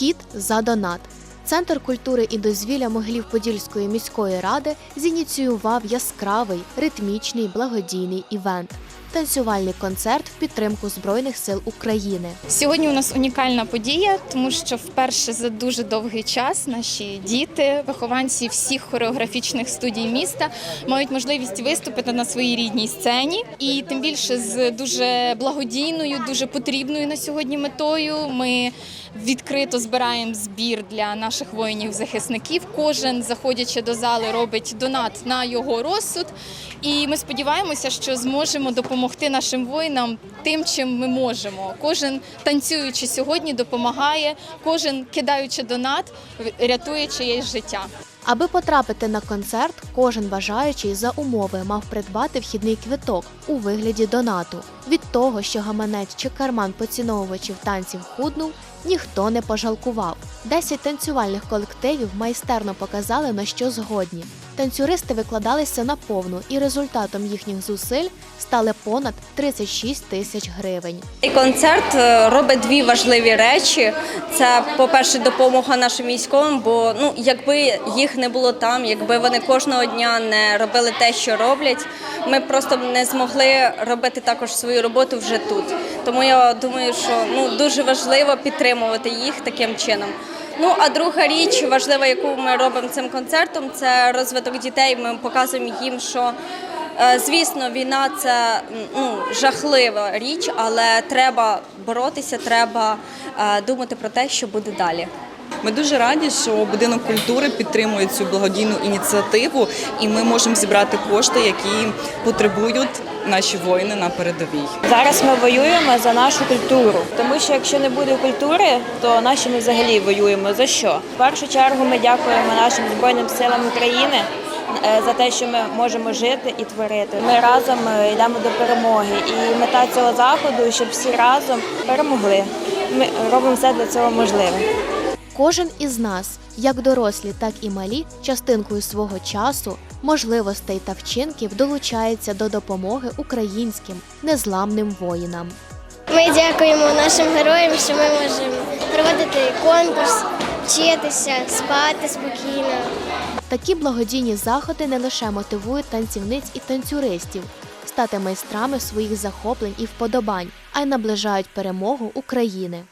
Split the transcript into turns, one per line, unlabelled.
Вхід за донат. Центр культури і дозвілля Могилів-Подільської міської ради зініціював яскравий, ритмічний благодійний івент танцювальний концерт в підтримку Збройних сил України.
Сьогодні у нас унікальна подія, тому що вперше за дуже довгий час наші діти, вихованці всіх хореографічних студій міста, мають можливість виступити на своїй рідній сцені. І тим більше з дуже благодійною, дуже потрібною на сьогодні метою. Ми відкрито збираємо збір для наших воїнів-захисників. Кожен, заходячи до зали, робить донат на його розсуд. І ми сподіваємося, що зможемо допомогти нашим воїнам тим, чим ми можемо. Кожен танцюючи сьогодні допомагає, кожен кидаючи донат, рятує чиєсь життя.
Аби потрапити на концерт, кожен бажаючий за умови мав придбати вхідний квиток у вигляді донату. Від того, що гаманець чи карман поціновувачів танців худнув, ніхто не пожалкував. Десять танцювальних колективів майстерно показали на що згодні. Танцюристи викладалися на повну, і результатом їхніх зусиль стали понад 36 тисяч гривень.
І концерт е, робить дві важливі речі. Це, по-перше, допомога нашим військовим, бо ну, якби їх не було там, якби вони кожного дня не робили те, що роблять, ми просто не змогли робити також свою роботу вже тут. Тому я думаю, що ну, дуже важливо підтримувати їх таким чином. Ну а друга річ важлива, яку ми робимо цим концертом, це розвиток дітей. Ми показуємо їм, що Е, Звісно, війна це ну, жахлива річ, але треба боротися, треба е, думати про те, що буде далі.
Ми дуже раді, що будинок культури підтримує цю благодійну ініціативу, і ми можемо зібрати кошти, які потребують наші воїни на передовій.
Зараз ми воюємо за нашу культуру, тому що якщо не буде культури, то наші ми взагалі воюємо за що? В першу чергу ми дякуємо нашим збройним силам України. е, За те, що ми можемо жити і творити, ми разом е, йдемо до перемоги, і мета цього заходу, щоб всі разом перемогли. Ми робимо все для цього можливе.
Кожен із нас, як дорослі, так і малі, частинкою свого часу, можливостей та вчинків долучається до допомоги українським незламним воїнам.
Ми дякуємо нашим героям, що ми можемо проводити конкурс, вчитися, спати спокійно.
Такі благодійні заходи не лише мотивують танцівниць і танцюристів стати майстрами своїх захоплень і вподобань, а й наближають перемогу України.